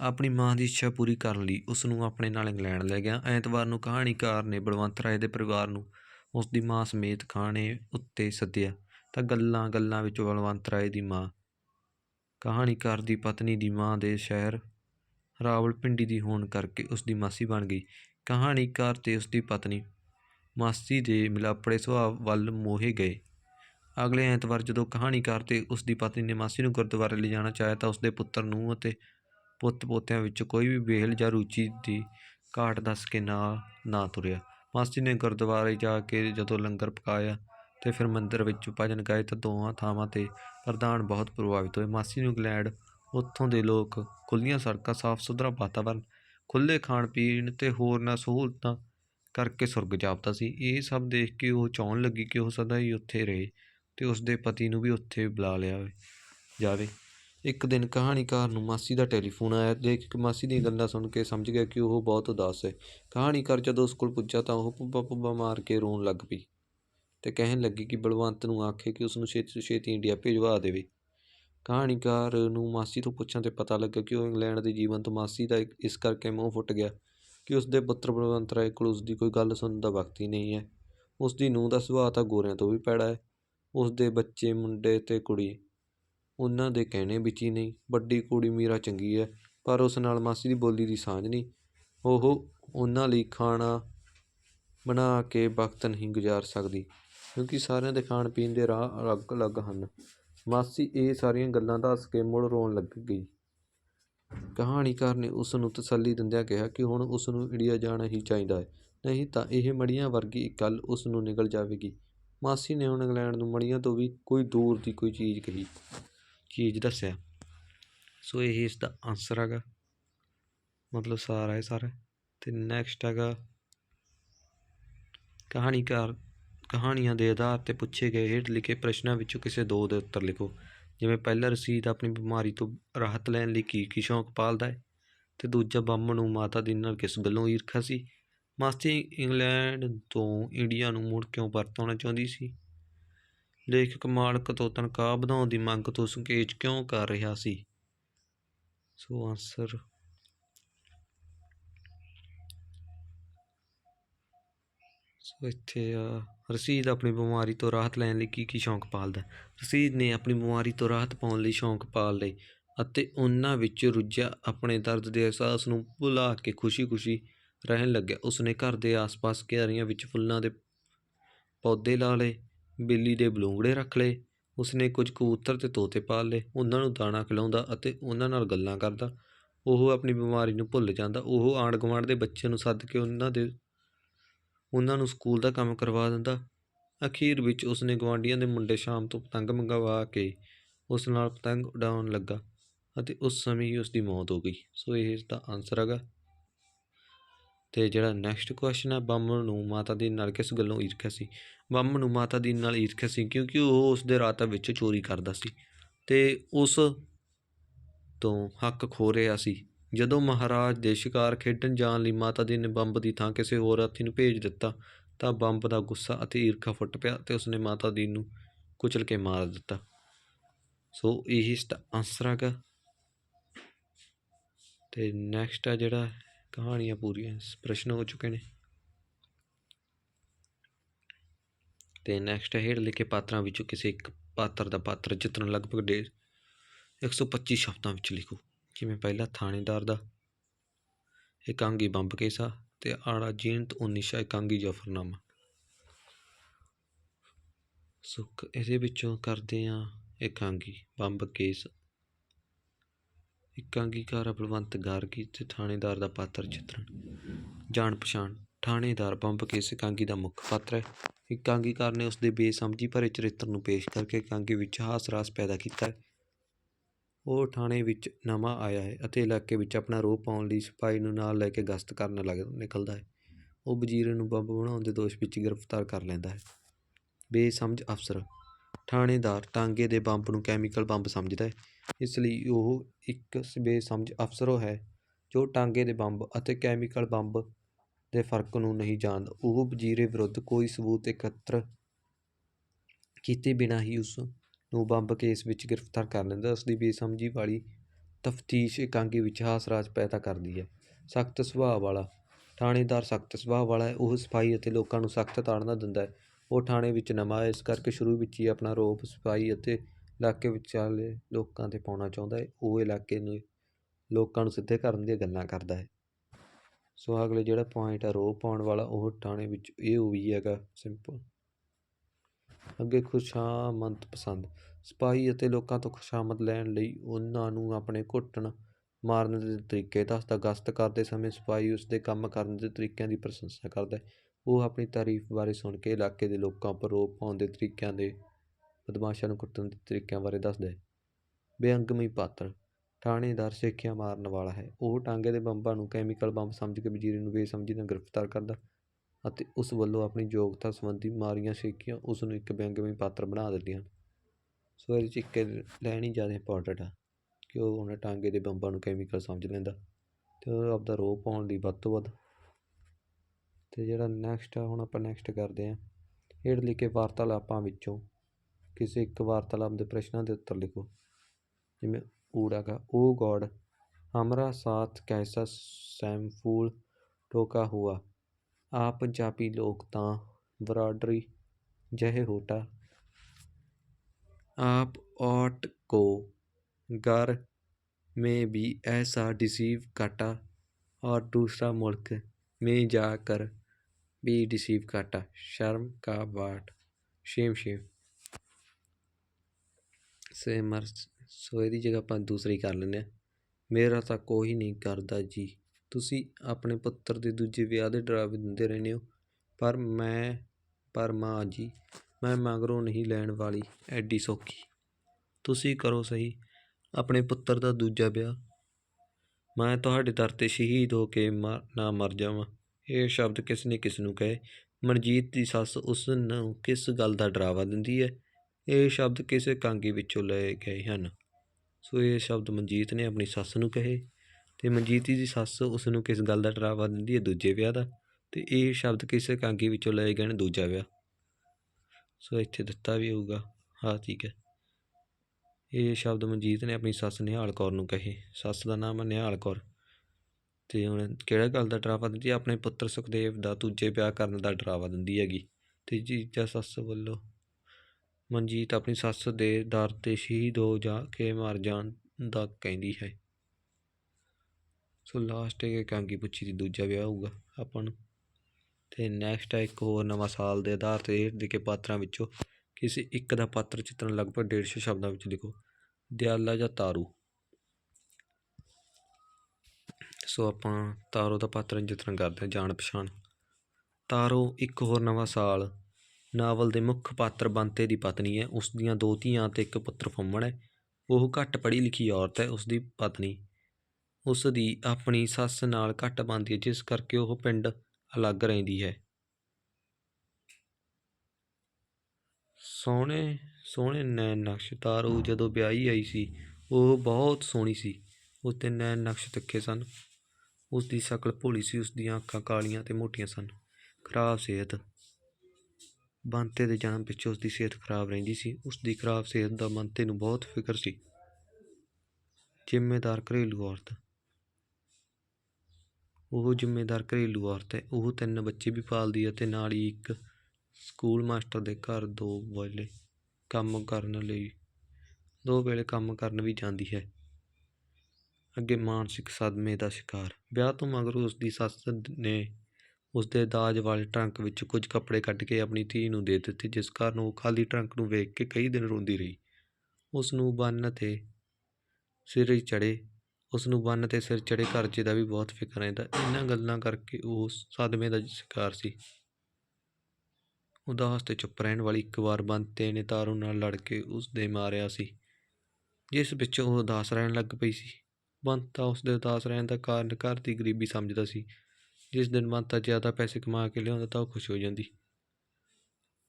ਆਪਣੀ ਮਾਂ ਦੀ ਇੱਛਾ ਪੂਰੀ ਕਰਨ ਲਈ। ਉਸ ਨੂੰ ਆਪਣੇ ਨਾਲ ਇੰਗਲੈਂਡ ਲੈ ਗਿਆ। ਐਤਵਾਰ ਨੂੰ ਕਹਾਣੀਕਾਰ ਨੇ ਬਲਵੰਤ ਰਾਏ ਦੇ ਪਰਿਵਾਰ ਨੂੰ ਉਸ ਦੀ ਮਾਂ ਸਮੇਤ ਖਾਣੇ ਉੱਤੇ ਸੱਦਿਆ। ਤਾਂ ਗੱਲਾਂ ਗੱਲਾਂ ਵਿੱਚ ਬਲਵੰਤ ਰਾਏ ਦੀ ਮਾਂ, ਕਹਾਣੀਕਾਰ ਦੀ ਪਤਨੀ ਦੀ ਮਾਂ ਦੇ ਸ਼ਹਿਰ ਰਾਵਲਪਿੰਡੀ ਦੀ ਹੋਣ ਕਰਕੇ ਉਸ ਦੀ ਮਾਸੀ ਬਣ ਗਈ। ਕਹਾਣੀਕਾਰ ਤੇ ਉਸ ਦੀ ਪਤਨੀ ਮਾਸੀ ਦੇ ਮਿਲਾਪੜੇ ਸੁਭਾਅ ਵੱਲ ਮੋਹੇ ਗਏ। ਅਗਲੇ ਐਤਵਾਰ ਜਦੋਂ ਕਹਾਣੀਕਾਰ ਤੇ ਉਸ ਦੀ ਪਤਨੀ ਨੇ ਮਾਸੀ ਨੂੰ ਗੁਰਦੁਆਰੇ ਲਿਜਾਣਾ ਚਾਹਿਆ ਤਾਂ ਉਸਦੇ ਪੁੱਤਰ ਨੂੰ ਅਤੇ ਪੁੱਤ ਪੋਤਿਆਂ ਵਿੱਚ ਕੋਈ ਵੀ ਵੇਲ ਜਾਂ ਰੁਚੀ ਦੀ ਘਾਟ ਦੱਸ ਕੇ ਨਾ ਨਾ ਤੁਰਿਆ। ਮਾਸੀ ਨੇ ਗੁਰਦੁਆਰੇ ਜਾ ਕੇ ਜਦੋਂ ਲੰਗਰ ਪਕਾਇਆ ਤੇ ਫਿਰ ਮੰਦਿਰ ਵਿੱਚ ਭਜਨ ਗਾਏ ਤਾਂ ਦੋਹਾਂ ਥਾਵਾਂ ਤੇ ਪ੍ਰਧਾਨ ਬਹੁਤ ਪ੍ਰਭਾਵਿਤ ਹੋਏ। ਮਾਸੀ ਨੂੰ ਇੰਗਲੈਂਡ ਉੱਥੋਂ ਦੇ ਲੋਕ ਖੁੱਲ੍ਹੀਆਂ ਸੜਕਾਂ ਸਾਫ਼ ਸੁਥਰਾ ਵਾਤਾਵਰਨ, ਖੁੱਲ੍ਹੇ ਖਾਣ ਪੀਣ ਤੇ ਹੋਰਨਾਂ ਸਹੂਲਤਾਂ ਕਰਕੇ ਸੁਰਗ ਜਾਪਦਾ ਸੀ। ਇਹ ਸਭ ਦੇਖ ਕੇ ਉਹ ਚਾਹੁਣ ਲੱਗੀ ਕਿ ਉਹ ਸਦਾ ਹੀ ਉੱਥੇ ਰਹੇ। ਅਤੇ ਉਸ ਦੇ ਪਤੀ ਨੂੰ ਵੀ ਉੱਥੇ ਬੁਲਾ ਲਿਆ ਜਾਵੇ। ਇੱਕ ਦਿਨ ਕਹਾਣੀਕਾਰ ਨੂੰ ਮਾਸੀ ਦਾ ਟੈਲੀਫੋਨ ਆਇਆ ਦੇਖ ਕੇ ਮਾਸੀ ਦੀਆਂ ਗੱਲਾਂ ਸੁਣ ਕੇ ਸਮਝ ਗਿਆ ਕਿ ਉਹ ਬਹੁਤ ਉਦਾਸ ਹੈ। ਕਹਾਣੀਕਾਰ ਜਦੋਂ ਉਸ ਕੋਲ ਪੁੱਜਾ ਤਾਂ ਉਹ ਭੁੱਬਾ ਭੁੱਬਾ ਮਾਰ ਕੇ ਰੋਣ ਲੱਗ ਪਈ ਤੇ ਕਹਿਣ ਲੱਗੀ ਕਿ ਬਲਵੰਤ ਨੂੰ ਆਖੇ ਕਿ ਉਸ ਨੂੰ ਛੇਤੀ ਤੋਂ ਛੇਤੀ ਇੰਡੀਆ ਭੇਜਵਾ ਦੇਵੇ। ਕਹਾਣੀਕਾਰ ਨੂੰ ਮਾਸੀ ਤੋਂ ਪੁੱਛਣ ਤੇ ਪਤਾ ਲੱਗਾ ਕਿ ਉਹ ਇੰਗਲੈਂਡ ਦੇ ਜੀਵਨ ਤੋਂ ਮਾਸੀ ਦਾ ਇਸ ਕਰਕੇ ਮੂੰਹ ਫੁੱਟ ਗਿਆ ਕਿ ਉਸ ਦੇ ਪੁੱਤਰ ਬਲਵੰਤ ਰਾਏ ਕੋਲ ਉਸ ਦੀ ਕੋਈ ਗੱਲ ਸੁਣਨ ਦਾ ਵਕਤ ਹੀ ਨਹੀਂ ਹੈ। ਉਸ ਦੀ ਨੂੰਹ ਦਾ ਸੁਭਾਅ ਤਾਂ ਗੋਰਿਆਂ ਤੋਂ ਵੀ ਪੈੜਾ ਹੈ। ਉਸਦੇ ਬੱਚੇ, ਮੁੰਡੇ ਅਤੇ ਕੁੜੀ। ਉਹਨਾਂ ਦੇ ਕਹਿਣੇ ਵਿੱਚ ਹੀ ਨਹੀਂ, ਵੱਡੀ ਕੁੜੀ ਮੀਰਾ ਚੰਗੀ ਹੈ ਪਰ ਉਸ ਨਾਲ ਮਾਸੀ ਦੀ ਬੋਲੀ ਦੀ ਸਾਂਝ ਨਹੀਂ। ਉਹ ਉਹਨਾਂ ਲਈ ਖਾਣਾ ਬਣਾ ਕੇ ਵਕਤ ਨਹੀਂ ਗੁਜ਼ਾਰ ਸਕਦੀ, ਕਿਉਂਕਿ ਸਾਰਿਆਂ ਦੇ ਖਾਣ ਪੀਣ ਦੇ ਰਾਹ ਅਲੱਗ-ਅਲੱਗ ਹਨ। ਮਾਸੀ ਇਹ ਸਾਰੀਆਂ ਗੱਲਾਂ ਦੱਸ ਕੇ ਮੁੜ ਰੋਣ ਲੱਗ ਗਈ। ਕਹਾਣੀਕਾਰ ਨੇ ਉਸ ਨੂੰ ਤਸੱਲੀ ਦਿੰਦਿਆਂ ਕਿਹਾ ਕਿ ਹੁਣ ਉਸ ਨੂੰ ਇੰਡੀਆ ਜਾਣਾ ਹੀ ਚਾਹੀਦਾ ਹੈ ਨਹੀਂ ਤਾਂ ਇਹ ਮੜੀਆਂ ਵਰਗੀ ਇੱਕ ਗੱਲ ਉਸ ਨੂੰ ਨਿਗਲ ਜਾਵੇਗੀ। ਮਾਸੀ ਨੇ ਹੁਣ ਇੰਗਲੈਂਡ ਨੂੰ ਮੜੀਆਂ ਤੋਂ ਵੀ ਕੋਈ ਦੂਰ ਦੀ ਕੋਈ ਚੀਜ਼ ਕਹੀ, ਚੀਜ਼ ਦੱਸਿਆ। ਸੋ ਇਹ ਇਸ ਦਾ ਆਨਸਰ ਹੈਗਾ। ਮਤਲਬ ਸਾਰਾ ਹੈ ਸਾਰਾ। ਤੇ ਨੈਕਸਟ ਹੈਗਾ, ਕਹਾਣੀਕਾਰ, ਕਹਾਣੀਆਂ ਦੇ ਆਧਾਰ ਤੇ ਪੁੱਛੇ ਗਏ ਹੇਠ ਲਿਖੇ ਪ੍ਰਸ਼ਨਾਂ ਵਿੱਚੋਂ ਕਿਸੇ ਦੋ ਦੇ ਉੱਤਰ ਲਿਖੋ। ਜਿਵੇਂ ਪਹਿਲਾ ਰਸੀਦ, ਆਪਣੀ ਬਿਮਾਰੀ ਤੋਂ ਰਾਹਤ ਲੈਣ ਲਈ ਕੀ ਕੀ ਸ਼ੌਂਕ ਪਾਲਦਾ ਹੈ? ਤੇ ਦੂਜਾ ਬਾਹਮਣ ਨੂੰ ਮਾਤਾ ਦੀ ਨਾਲ ਕਿਸ ਗੱਲੋਂ ਈਰਖਾ ਸੀ? ਮਾਸੀ ਇੰਗਲੈਂਡ ਤੋਂ ਇੰਡੀਆ ਨੂੰ ਮੁੜ ਕਿਉਂ ਪਰਤ ਆਉਣਾ ਚਾਹੁੰਦੀ ਸੀ? ਲੇਖਕ ਮਾਲਕ ਤੋਂ ਤਨਖਾਹ ਵਧਾਉਣ ਦੀ ਮੰਗ ਤੋਂ ਸੰਕੇਚ ਕਿਉਂ ਕਰ ਰਿਹਾ ਸੀ? ਸੋ ਆਨਸਰ ਸੋ ਇੱਥੇ ਆ ਰਸੀਦ ਆਪਣੀ ਬਿਮਾਰੀ ਤੋਂ ਰਾਹਤ ਲੈਣ ਲਈ ਕੀ ਕੀ ਸ਼ੌਂਕ ਪਾਲਦਾ ਰਸੀਦ ਨੇ ਆਪਣੀ ਬਿਮਾਰੀ ਤੋਂ ਰਾਹਤ ਪਾਉਣ ਲਈ ਸ਼ੌਂਕ ਪਾਲ ਲਏ ਅਤੇ ਉਹਨਾਂ ਵਿੱਚ ਰੁੱਝਿਆ ਆਪਣੇ ਦਰਦ ਦੇ ਅਹਿਸਾਸ ਨੂੰ ਭੁਲਾ ਕੇ ਖੁਸ਼ੀ-ਖੁਸ਼ੀ ਰਹਿਣ ਲੱਗਿਆ। ਉਸ ਨੇ ਘਰ ਦੇ ਆਸ-ਪਾਸ ਕਿਆਰੀਆਂ ਵਿੱਚ ਫੁੱਲਾਂ ਦੇ ਪੌਦੇ ਲਾ ਲਏ, ਬਿੱਲੀ ਦੇ ਬਲੂੰਗੜੇ ਰੱਖ ਲਏ, ਉਸਨੇ ਕੁਝ ਕਬੂਤਰ ਤੇ ਤੋਤੇ ਪਾਲ ਲਏ, ਉਹਨਾਂ ਨੂੰ ਦਾਣਾ ਖਿਲਾਉਂਦਾ ਅਤੇ ਉਹਨਾਂ ਨਾਲ ਗੱਲਾਂ ਕਰਦਾ। ਉਹ ਆਪਣੀ ਬਿਮਾਰੀ ਨੂੰ ਭੁੱਲ ਜਾਂਦਾ। ਉਹ ਆਂਢ ਗੁਆਂਢ ਦੇ ਬੱਚਿਆਂ ਨੂੰ ਸੱਦ ਕੇ ਉਹਨਾਂ ਦੇ, ਉਹਨਾਂ ਨੂੰ ਸਕੂਲ ਦਾ ਕੰਮ ਕਰਵਾ ਦਿੰਦਾ। ਅਖੀਰ ਵਿੱਚ ਉਸ ਨੇ ਗੁਆਂਢੀਆਂ ਦੇ ਮੁੰਡੇ ਸ਼ਾਮ ਤੋਂ ਪਤੰਗ ਮੰਗਵਾ ਕੇ ਉਸ ਨਾਲ ਪਤੰਗ ਉਡਾਉਣ ਲੱਗਾ ਅਤੇ ਉਸ ਸਮੇਂ ਹੀ ਉਸ ਦੀ ਮੌਤ ਹੋ ਗਈ। ਸੋ ਇਹ ਇਸ ਦਾ ਆਨਸਰ ਹੈਗਾ। ਤੇ ਜਿਹੜਾ ਨੈਕਸਟ ਕੁਐਸਚਨ ਹੈ ਬਾਹਮਣ ਨੂੰ ਮਾਤਾ ਦੀ ਨਾਲ ਕਿਸ ਗੱਲੋਂ ਈਰਖਾ ਸੀ? ਬਾਹਮਣ ਨੂੰ ਮਾਤਾ ਦੀ ਨਾਲ ਈਰਖਾ ਸੀ ਕਿਉਂਕਿ ਉਹ ਉਸ ਦੇ ਰਾਤਾਂ ਵਿੱਚ ਚੋਰੀ ਕਰਦਾ ਸੀ ਤੇ ਉਸ ਤੋਂ ਹੱਕ ਖੋ ਰਿਹਾ ਸੀ। ਜਦੋਂ ਮਹਾਰਾਜ ਦੇ ਸ਼ਿਕਾਰ ਖੇਡਣ ਜਾਣ ਲਈ ਮਾਤਾ ਦੀ ਨੇ ਬੰਬ ਦੀ ਥਾਂ ਕਿਸੇ ਹੋਰ ਹਾਥੀ ਨੂੰ ਭੇਜ ਦਿੱਤਾ, ਤਾਂ ਬੰਬ ਦਾ ਗੁੱਸਾ ਅਤੇ ਈਰਖਾ ਫੁੱਟ ਪਿਆ ਤੇ ਉਸਨੇ ਮਾਤਾ ਦੀ ਨੂੰ ਕੁਚਲ ਕੇ ਮਾਰ ਦਿੱਤਾ। ਸੋ ਇਹੀ ਇਸ ਦਾ ਆਨਸਰ ਹੈਗਾ। ਤੇ ਨੈਕਸਟ ਆ ਜਿਹੜਾ ਕਹਾਣੀਆਂ ਪੂਰੀਆਂ ਪ੍ਰਸ਼ਨ ਹੋ ਚੁੱਕੇ ਨੇ। ਤੇ ਨੈਕਸਟ ਹੇਠ ਲਿਖੇ ਪਾਤਰਾਂ ਵਿੱਚੋਂ ਕਿਸੇ ਇੱਕ ਪਾਤਰ ਦਾ ਪਾਤਰ ਜਿੱਤਣ ਲਗਭਗ ਡੇਢ 125 ਸ਼ਬਦਾਂ ਵਿੱਚ ਲਿਖੋ। ਜਿਵੇਂ ਪਹਿਲਾ, ਥਾਣੇਦਾਰ ਦਾ, ਇਕਾਂਗੀ ਬੰਬ ਕੇਸਾ ਤੇ ਆੜਾ ਜੀਨਤ ਉਨੀਸ਼ਾ ਇਕਾਂਗੀ ਜਫਰਨਾਮਾ। ਸੋ ਇਹਦੇ ਵਿੱਚੋਂ ਕਰਦੇ ਆ ਇਕਾਂਗੀ ਬੰਬ ਕੇਸ ਇਕਾਂਗੀਕਾਰ ਬਲਵੰਤ ਗਾਰਗੀ ਅਤੇ ਥਾਣੇਦਾਰ ਦਾ ਪਾਤਰ ਚਿੱਤਰਨ ਜਾਣ ਪਛਾਣ, ਥਾਣੇਦਾਰ ਬੰਬ ਕੇਸ ਇਕਾਂਗੀ ਦਾ ਮੁੱਖ ਪਾਤਰ ਹੈ। ਇਕਾਂਗੀਕਾਰ ਨੇ ਉਸ ਦੇ ਬੇਸਮਝੀ ਭਰੇ ਚਰਿੱਤਰ ਨੂੰ ਪੇਸ਼ ਕਰਕੇ ਇਕਾਂਗੀ ਵਿੱਚ ਹਾਸ ਰਸ ਪੈਦਾ ਕੀਤਾ ਹੈ। ਉਹ ਥਾਣੇ ਵਿੱਚ ਨਵਾਂ ਆਇਆ ਹੈ ਅਤੇ ਇਲਾਕੇ ਵਿੱਚ ਆਪਣਾ ਰੋਹ ਪਾਉਣ ਲਈ ਸਿਪਾਹੀ ਨੂੰ ਨਾਲ ਲੈ ਕੇ ਗਸ਼ਤ ਕਰਨ ਲੱਗ ਨਿਕਲਦਾ ਹੈ। ਉਹ ਵਜ਼ੀਰ ਨੂੰ ਬੰਬ ਬਣਾਉਣ ਦੇ ਦੋਸ਼ ਵਿੱਚ ਗ੍ਰਿਫਤਾਰ ਕਰ ਲੈਂਦਾ ਹੈ। ਬੇਸਮਝ ਅਫਸਰ, ਥਾਣੇਦਾਰ ਟਾਂਗੇ ਦੇ ਬੰਬ ਨੂੰ ਕੈਮੀਕਲ ਬੰਬ ਸਮਝਦਾ ਹੈ। ਇਸ ਲਈ ਉਹ ਇੱਕ ਬੇਸਮਝ ਅਫਸਰ ਹੈ ਜੋ ਟਾਂਗੇ ਦੇ ਬੰਬ ਅਤੇ ਕੈਮੀਕਲ ਬੰਬ ਦੇ ਫ਼ਰਕ ਨੂੰ ਨਹੀਂ ਜਾਣਦਾ। ਉਹ ਵਜ਼ੀਰੇ ਵਿਰੁੱਧ ਕੋਈ ਸਬੂਤ ਇਕੱਤਰ ਕੀਤੇ ਬਿਨਾਂ ਹੀ ਉਸ ਨੂੰ ਬੰਬ ਕੇਸ ਵਿੱਚ ਗ੍ਰਿਫਤਾਰ ਕਰ ਲੈਂਦਾ ਉਸ ਦੀ ਬੇਸਮਝੀ ਵਾਲੀ ਤਫਤੀਸ਼ ਇਕਾਂਗੀ ਵਿੱਚ ਹਾਸਰਾਜ ਪੈਦਾ ਕਰਦੀ ਹੈ। ਸਖਤ ਸੁਭਾਅ ਵਾਲਾ ਥਾਣੇਦਾਰ ਸਖਤ ਸੁਭਾਅ ਵਾਲਾ ਹੈ। ਉਹ ਸਫ਼ਾਈ ਅਤੇ ਲੋਕਾਂ ਨੂੰ ਸਖਤ ਤਾੜਨਾ ਦਿੰਦਾ ਹੈ। ਉਹ ਥਾਣੇ ਵਿੱਚ ਨਵਾਂ ਹੈ। ਇਸ ਕਰਕੇ ਸ਼ੁਰੂ ਵਿੱਚ ਹੀ ਆਪਣਾ ਰੋਪ ਸਫ਼ਾਈ ਅਤੇ ਇਲਾਕੇ ਵਿਚਾਲੇ ਲੋਕਾਂ 'ਤੇ ਪਾਉਣਾ ਚਾਹੁੰਦਾ ਹੈ, ਉਹ ਇਲਾਕੇ ਨੂੰ ਲੋਕਾਂ ਨੂੰ ਸਿੱਧੇ ਕਰਨ ਦੀਆਂ ਗੱਲਾਂ ਕਰਦਾ ਹੈ। ਸੋ ਅਗਲੇ ਜਿਹੜਾ ਪੁਆਇੰਟ ਹੈ ਰੋਪ ਪਾਉਣ ਵਾਲਾ, ਉਹ ਥਾਣੇ ਵਿੱਚ ਇਹ ਉਹ ਵੀ ਹੈਗਾ ਸਿੰਪਲ ਅੱਗੇ ਖੁਸ਼ਾਮਦ ਪਸੰਦ। ਸਿਪਾਹੀ ਅਤੇ ਲੋਕਾਂ ਤੋਂ ਖੁਸ਼ਾਮਦ ਲੈਣ ਲਈ ਉਹਨਾਂ ਨੂੰ ਆਪਣੇ ਘੁੱਟਣ ਮਾਰਨ ਦੇ ਤਰੀਕੇ ਦੱਸਦਾ। ਗਸ਼ਤ ਕਰਦੇ ਸਮੇਂ ਸਿਪਾਹੀ ਉਸ ਦੇ ਕੰਮ ਕਰਨ ਦੇ ਤਰੀਕਿਆਂ ਦੀ ਪ੍ਰਸ਼ੰਸਾ ਕਰਦਾ ਹੈ। ਉਹ ਆਪਣੀ ਤਾਰੀਫ ਬਾਰੇ ਸੁਣ ਕੇ ਇਲਾਕੇ ਦੇ ਲੋਕਾਂ ਉੱਪਰ ਰੋਪ ਪਾਉਣ ਦੇ ਤਰੀਕਿਆਂ ਦੇ ਬਦਮਾਸ਼ਾਂ ਨੂੰ ਕੁੱਟਣ ਦੇ ਤਰੀਕਿਆਂ ਬਾਰੇ ਦੱਸਦਾ ਹੈ। ਬੇਅੰਗਮਈ ਪਾਤਰ, ਥਾਣੇਦਾਰ ਸੇਖੀਆਂ ਮਾਰਨ ਵਾਲਾ ਹੈ। ਉਹ ਟਾਂਗੇ ਦੇ ਬੰਬਾਂ ਨੂੰ ਕੈਮੀਕਲ ਬੰਬ ਸਮਝ ਕੇ ਵਜ਼ੀਰੇ ਨੂੰ ਬੇਸਮਝੀ ਨਾਲ ਗ੍ਰਿਫਤਾਰ ਕਰਦਾ ਅਤੇ ਉਸ ਵੱਲੋਂ ਆਪਣੀ ਯੋਗਤਾ ਸੰਬੰਧੀ ਮਾਰੀਆਂ ਸੇਖੀਆਂ ਉਸ ਨੂੰ ਇੱਕ ਬੇਅੰਗਮਈ ਪਾਤਰ ਬਣਾ ਦਿੰਦੀਆਂ ਹਨ। ਸੋ ਇਹਦੇ 'ਚ ਇੱਕ ਲੈਣੀ ਜ਼ਿਆਦਾ ਇੰਪੋਰਟੈਂਟ ਆ ਕਿ ਉਹ ਉਹਨੇ ਟਾਂਗੇ ਦੇ ਬੰਬਾਂ ਨੂੰ ਕੈਮੀਕਲ ਸਮਝ ਲੈਂਦਾ ਅਤੇ ਉਹ ਆਪਦਾ ਰੋਹ ਪਾਉਣ ਲਈ ਵੱਧ ਤੋਂ ਵੱਧ। ਅਤੇ ਜਿਹੜਾ ਨੈਕਸਟ ਆ, ਹੁਣ ਆਪਾਂ ਨੈਕਸਟ ਕਰਦੇ ਹਾਂ। ਹੇਠ ਲਿਖੇ ਵਾਰਤਾਲਾਪਾਂ ਵਿੱਚੋਂ ਕਿਸੇ ਇੱਕ ਵਾਰਤਾਲਾਪ ਦੇ ਪ੍ਰਸ਼ਨਾਂ ਦੇ ਉੱਤਰ ਲਿਖੋ। ਜਿਵੇਂ ਊੜਾ ਹੈਗਾ ਓ ਗੋਡ ਹਮਾਰਾ ਸਾਥ ਕੈਸਾ ਸੈਮਫੂਲ ਟੋਕਾ ਹੁਆ। ਆ ਪੰਜਾਬੀ ਲੋਕ ਤਾਂ ਬਰਾਡਰੀ ਜਹੇ ਹੋਟਾ। आप ओट को घर में भी ऐसा डिसीव काटा और दूसरा मुल्क में जाकर भी डिसीव काटा शर्म का बाट शेम शेम ਸੇ ਮਰ ਸੋ ਇਹਦੀ ਜਗ੍ਹਾ ਆਪਾਂ ਦੂਸਰੀ ਕਰ ਲੈਂਦੇ ਹਾਂ। ਮੇਰਾ ਤਾਂ ਕੋਈ ਨਹੀਂ ਕਰਦਾ ਜੀ। ਤੁਸੀਂ ਆਪਣੇ ਪੁੱਤਰ ਦੇ ਦੂਜੇ ਵਿਆਹ ਦੇ ਡਰਾਵੇ ਦਿੰਦੇ ਰਹਿੰਦੇ ਹੋ। ਪਰ ਮੈਂ, ਪਰ ਮਾਂ ਜੀ, ਮੈਂ ਮਗਰੋਂ ਨਹੀਂ ਲੈਣ ਵਾਲੀ ਐਡੀ ਸੌਖੀ। ਤੁਸੀਂ ਕਰੋ ਸਹੀ, ਆਪਣੇ ਪੁੱਤਰ ਦਾ ਦੂਜਾ ਵਿਆਹ। ਮੈਂ ਤੁਹਾਡੇ ਦਰ 'ਤੇ ਸ਼ਹੀਦ ਹੋ ਕੇ ਮਰ, ਨਾ ਮਰ ਜਾਵਾਂ। ਇਹ ਸ਼ਬਦ ਕਿਸ ਨੇ ਕਿਸ ਨੂੰ ਕਹੇ? ਮਨਜੀਤ ਦੀ ਸੱਸ ਉਸ ਨੂੰ ਕਿਸ ਗੱਲ ਦਾ ਡਰਾਵਾ ਦਿੰਦੀ ਹੈ? ਇਹ ਸ਼ਬਦ ਕਿਸ ਕਾਂਗੀ ਵਿੱਚੋਂ ਲਏ ਗਏ ਹਨ। ਸੋ ਇਹ ਸ਼ਬਦ ਮਨਜੀਤ ਨੇ ਆਪਣੀ ਸੱਸ ਨੂੰ ਕਹੇ ਅਤੇ ਮਨਜੀਤ ਦੀ ਸੱਸ ਉਸ ਨੂੰ ਕਿਸ ਗੱਲ ਦਾ ਡਰਾਵਾ ਦਿੰਦੀ ਹੈ? ਦੂਜੇ ਵਿਆਹ ਦਾ। ਅਤੇ ਇਹ ਸ਼ਬਦ ਕਿਸੇ ਕਾਂਗੀ ਵਿੱਚੋਂ ਲਏ ਗਏ ਨੇ ਦੂਜਾ ਵਿਆਹ। ਸੋ ਇੱਥੇ ਦਿੱਤਾ ਵੀ ਹੋਊਗਾ। ਹਾਂ, ਠੀਕ ਹੈ। ਇਹ ਸ਼ਬਦ ਮਨਜੀਤ ਨੇ ਆਪਣੀ ਸੱਸ ਨਿਹਾਲ ਕੌਰ ਨੂੰ ਕਹੇ। ਸੱਸ ਦਾ ਨਾਮ ਹੈ ਨਿਹਾਲ ਕੌਰ। ਅਤੇ ਹੁਣ ਕਿਹੜਾ ਗੱਲ ਦਾ ਡਰਾਵਾ ਦਿੰਦੀ ਆਪਣੇ ਪੁੱਤਰ ਸੁਖਦੇਵ ਦਾ ਦੂਜੇ ਵਿਆਹ ਕਰਨ ਦਾ ਡਰਾਵਾ ਦਿੰਦੀ ਹੈਗੀ। ਅਤੇ ਜੀਜਾ ਸੱਸ ਵੱਲੋਂ ਮਨਜੀਤ ਆਪਣੀ ਸੱਸ ਦੇ ਦਰ 'ਤੇ ਸ਼ਹੀਦ ਹੋ ਜਾ ਕੇ ਮਰ ਜਾਣ ਦਾ ਕਹਿੰਦੀ ਹੈ। ਸੋ ਲਾਸਟ ਇਹ ਕਾਂਗੀ ਪੁੱਛੀ ਦੀ ਦੂਜਾ ਵਿਆਹ ਹੋਊਗਾ ਆਪਾਂ ਨੂੰ। ਅਤੇ ਨੈਕਸਟ ਹੈ ਇੱਕ ਹੋਰ ਨਵਾਂ ਸਾਲ ਦੇ ਆਧਾਰ 'ਤੇ ਹੇਠ ਲਿਖੇ ਪਾਤਰਾਂ ਵਿੱਚੋਂ ਕਿਸੇ ਇੱਕ ਦਾ ਪਾਤਰ ਚਿੱਤਰਨ ਲਗਭਗ ਡੇਢ ਸੌ ਸ਼ਬਦਾਂ ਵਿੱਚ ਲਿਖੋ, ਦਿਆਲਾ ਜਾਂ ਤਾਰੂ। ਸੋ ਆਪਾਂ ਤਾਰੋ ਦਾ ਪਾਤਰ ਚਿੱਤਰਨ ਕਰਦੇ ਹਾਂ ਜਾਣ ਪਛਾਣ ਤਾਰੋ ਇੱਕ ਹੋਰ ਨਵਾਂ ਸਾਲ ਨਾਵਲ ਦੇ ਮੁੱਖ ਪਾਤਰ ਬੰਤੇ ਦੀ ਪਤਨੀ ਹੈ। ਉਸ ਦੀਆਂ ਦੋ ਧੀਆਂ ਅਤੇ ਇੱਕ ਪੁੱਤਰ ਫੁੰਮਣ ਹੈ। ਉਹ ਘੱਟ ਪੜ੍ਹੀ ਲਿਖੀ ਔਰਤ ਹੈ। ਉਸ ਦੀ ਪਤਨੀ, ਉਸ ਦੀ ਆਪਣੀ ਸੱਸ ਨਾਲ ਘੱਟ ਬਣਦੀ ਹੈ, ਜਿਸ ਕਰਕੇ ਉਹ ਪਿੰਡ ਅਲੱਗ ਰਹਿੰਦੀ ਹੈ। ਸੋਹਣੇ ਸੋਹਣੇ ਨੈਣ ਨਕਸ਼ ਤਾਰੂ ਜਦੋਂ ਵਿਆਹੀ ਆਈ ਸੀ, ਉਹ ਬਹੁਤ ਸੋਹਣੀ ਸੀ। ਉਸ ਦੇ ਨੈਣ ਨਕਸ਼ ਤਿੱਖੇ ਸਨ। ਉਸ ਦੀ ਸ਼ਕਲ ਭੋਲੀ ਸੀ। ਉਸ ਦੀਆਂ ਅੱਖਾਂ ਕਾਲੀਆਂ ਤੇ ਮੋਟੀਆਂ ਸਨ। ਖਰਾਬ ਸਿਹਤ। ਬੰਤੇ ਦੇ ਜਨਮ ਪਿੱਛੋਂ ਉਸਦੀ ਸਿਹਤ ਖਰਾਬ ਰਹਿੰਦੀ ਸੀ। ਉਸਦੀ ਖਰਾਬ ਸਿਹਤ ਦਾ ਬੰਤੇ ਨੂੰ ਬਹੁਤ ਫਿਕਰ ਸੀ। ਜ਼ਿੰਮੇਦਾਰ ਘਰੇਲੂ ਔਰਤ। ਉਹ ਜ਼ਿੰਮੇਦਾਰ ਘਰੇਲੂ ਔਰਤ ਹੈ। ਉਹ ਤਿੰਨ ਬੱਚੇ ਵੀ ਪਾਲਦੀ ਹੈ ਅਤੇ ਨਾਲ ਹੀ ਇੱਕ ਸਕੂਲ ਮਾਸਟਰ ਦੇ ਘਰ ਦੋ ਵੇਲੇ ਕੰਮ ਕਰਨ ਲਈ, ਦੋ ਵੇਲੇ ਕੰਮ ਕਰਨ ਵੀ ਜਾਂਦੀ ਹੈ। ਅੱਗੇ ਮਾਨਸਿਕ ਸਦਮੇ ਦਾ ਸ਼ਿਕਾਰ। ਵਿਆਹ ਤੋਂ ਮਗਰੋਂ ਉਸ ਦੀ ਸੱਸ ਨੇ ਉਸ ਦੇ ਦਾਜ ਵਾਲੇ ਟਰੰਕ ਵਿੱਚ ਕੁਝ ਕੱਪੜੇ ਕੱਢ ਕੇ ਆਪਣੀ ਧੀ ਨੂੰ ਦੇ ਦਿੱਤੇ, ਜਿਸ ਕਾਰਨ ਉਹ ਖਾਲੀ ਟਰੰਕ ਨੂੰ ਵੇਖ ਕੇ ਕਈ ਦਿਨ ਰੋਂਦੀ ਰਹੀ। ਉਸ ਨੂੰ ਬੰਨ 'ਤੇ ਸਿਰ ਚੜੇ ਉਸ ਨੂੰ ਬੰਨ 'ਤੇ ਸਿਰ ਚੜੇ ਕਰਜ਼ੇ ਦਾ ਵੀ ਬਹੁਤ ਫਿਕਰ ਰਹਿੰਦਾ। ਇਹਨਾਂ ਗੱਲਾਂ ਕਰਕੇ ਉਹ ਸਦਮੇ ਦਾ ਸ਼ਿਕਾਰ ਸੀ। ਉਦਾਸ ਤੇ ਚੁੱਪ ਰਹਿਣ ਵਾਲੀ ਇੱਕ ਵਾਰ ਬੰਤੇ ਨੇ ਤਾਰੂ ਨਾਲ ਲੜ ਕੇ ਉਸ ਦੇ ਮਾਰਿਆ ਸੀ, ਜਿਸ ਵਿੱਚ ਉਹ ਉਦਾਸ ਰਹਿਣ ਲੱਗ ਪਈ ਸੀ। ਬੰਤਾ ਉਸ ਦੇ ਉਦਾਸ ਰਹਿਣ ਦਾ ਕਾਰਨ ਘਰ ਦੀ ਗਰੀਬੀ ਸਮਝਦਾ ਸੀ। ਜਿਸ ਦਿਨ ਮਾਤਾ ਜ਼ਿਆਦਾ ਪੈਸੇ ਕਮਾ ਕੇ ਲਿਆਉਂਦਾ ਤਾਂ ਉਹ ਖੁਸ਼ ਹੋ ਜਾਂਦੀ।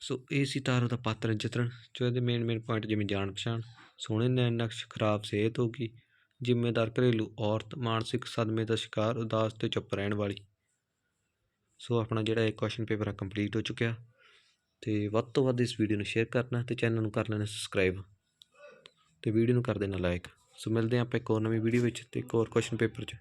ਸੋ ਇਹ ਸੀ ਤਾਰੋ ਦਾ ਪਾਤਰ ਚਿੱਤਰਨ ਜੋ ਇਹਦੇ ਮੇਨ ਮੇਨ ਪੁਆਇੰਟ ਜਿਵੇਂ ਜਾਣ ਪਛਾਣ। ਸੋਹਣੇ ਨੈਣ ਨਕਸ਼, ਖਰਾਬ ਸਿਹਤ ਹੋ ਗਈ। ਜ਼ਿੰਮੇਦਾਰ ਘਰੇਲੂ ਔਰਤ, ਮਾਨਸਿਕ ਸਦਮੇ ਦਾ ਸ਼ਿਕਾਰ, ਉਦਾਸ ਤੇ ਚੁੱਪ ਰਹਿਣ ਵਾਲੀ। ਸੋ ਆਪਣਾ ਜਿਹੜਾ ਇਹ ਕੁਐਸਚਨ ਪੇਪਰ ਆ ਕੰਪਲੀਟ ਹੋ ਚੁੱਕਿਆ। ਤੇ ਵੱਧ ਤੋਂ ਵੱਧ ਇਸ ਵੀਡੀਓ ਨੂੰ ਸ਼ੇਅਰ ਕਰਨਾ ਤੇ ਚੈਨਲ ਨੂੰ ਕਰ ਲੈਣਾ ਸਬਸਕ੍ਰਾਈਬ ਤੇ ਵੀਡੀਓ ਨੂੰ ਕਰ ਦੇਣਾ ਲਾਈਕ ਸੋ ਮਿਲਦੇ ਹਾਂ ਆਪਾਂ ਇੱਕ ਹੋਰ ਨਵੀਂ ਵੀਡੀਓ ਵਿੱਚ ਤੇ ਇੱਕ ਹੋਰ ਕੁਐਸਚਨ ਪੇਪਰ 'ਚ।